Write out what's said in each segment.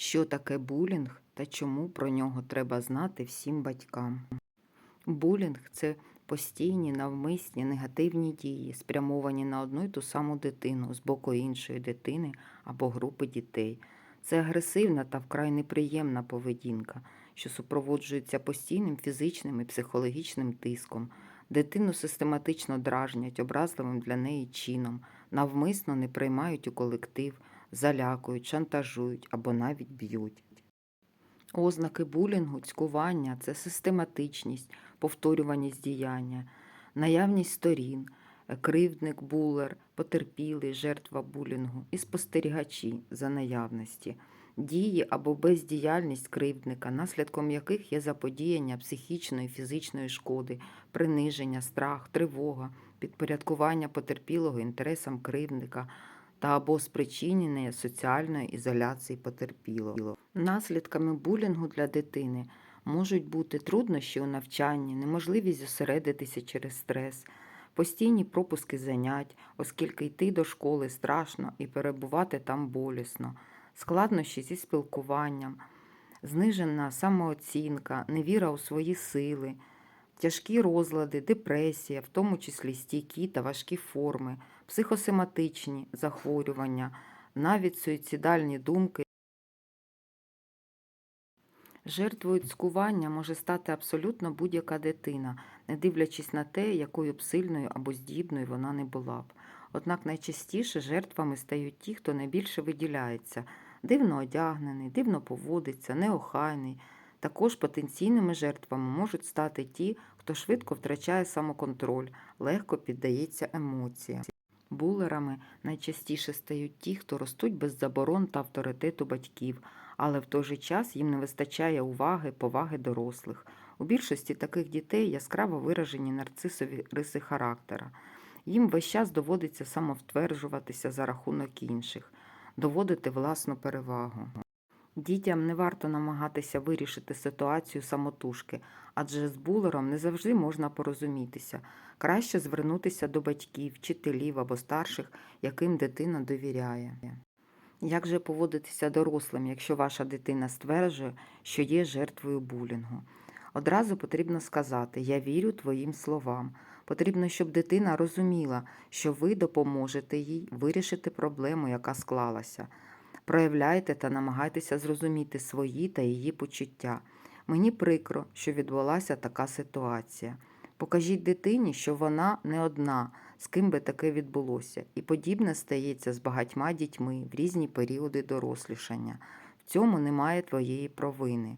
Що таке булінг та чому про нього треба знати всім батькам? Булінг це постійні навмисні негативні дії, спрямовані на одну й ту саму дитину з боку іншої дитини або групи дітей. Це агресивна та вкрай неприємна поведінка, що супроводжується постійним фізичним і психологічним тиском. Дитину систематично дражнять образливим для неї чином, навмисно не приймають у колектив, залякують, шантажують або навіть б'ють. Ознаки булінгу, цькування це систематичність, повторюваність діяння, наявність сторін, кривдник, булер, потерпілий, жертва булінгу і спостерігачі за наявності, дії або бездіяльність кривдника, наслідком яких є заподіяння психічної, фізичної шкоди, приниження, страх, тривога, підпорядкування потерпілого інтересам кривдника та або спричинення соціальної ізоляції потерпілого. Наслідками булінгу для дитини можуть бути труднощі у навчанні, неможливість зосередитися через стрес, постійні пропуски занять, оскільки йти до школи страшно і перебувати там болісно, складнощі зі спілкуванням, знижена самооцінка, невіра у свої сили, тяжкі розлади, депресія, в тому числі стійкі та важкі форми, психосоматичні захворювання, навіть суїцидальні думки. Жертвою цькування може стати абсолютно будь-яка дитина, не дивлячись на те, якою б сильною або здібною вона не була б. Однак найчастіше жертвами стають ті, хто найбільше виділяється, дивно одягнений, дивно поводиться, неохайний. Також потенційними жертвами можуть стати ті, хто швидко втрачає самоконтроль, легко піддається емоціям. Булерами найчастіше стають ті, хто ростуть без заборон та авторитету батьків, але в той же час їм не вистачає уваги, поваги дорослих. У більшості таких дітей яскраво виражені нарцисові риси характера. Їм весь час доводиться самовтверджуватися за рахунок інших, доводити власну перевагу. Дітям не варто намагатися вирішити ситуацію самотужки, адже з булером не завжди можна порозумітися. Краще звернутися до батьків, вчителів або старших, яким дитина довіряє. Як же поводитися дорослим, якщо ваша дитина стверджує, що є жертвою булінгу? Одразу потрібно сказати Я вірю твоїм словам. Потрібно, щоб дитина розуміла, що ви допоможете їй вирішити проблему, яка склалася. Проявляйте та намагайтеся зрозуміти свої та її почуття. Мені прикро, що відбулася така ситуація. Покажіть дитині, що вона не одна, з ким би таке відбулося, і подібне стається з багатьма дітьми в різні періоди дорослішання. В цьому немає твоєї провини.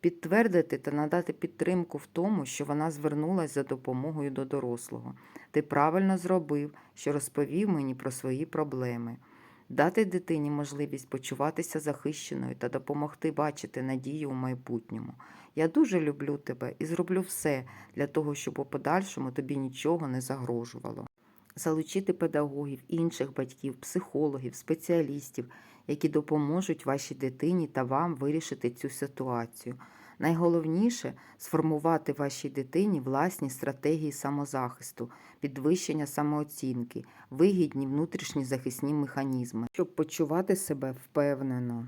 Підтвердити та надати підтримку в тому, що вона звернулася за допомогою до дорослого. Ти правильно зробив, що розповів мені про свої проблеми. Дати дитині можливість почуватися захищеною та допомогти бачити надію у майбутньому. Я дуже люблю тебе і зроблю все для того, щоб у подальшому тобі нічого не загрожувало. Залучити педагогів, інших батьків, психологів, спеціалістів, які допоможуть вашій дитині та вам вирішити цю ситуацію. Найголовніше сформувати вашій дитині власні стратегії самозахисту, підвищення самооцінки, вигідні внутрішні захисні механізми, щоб почувати себе впевнено.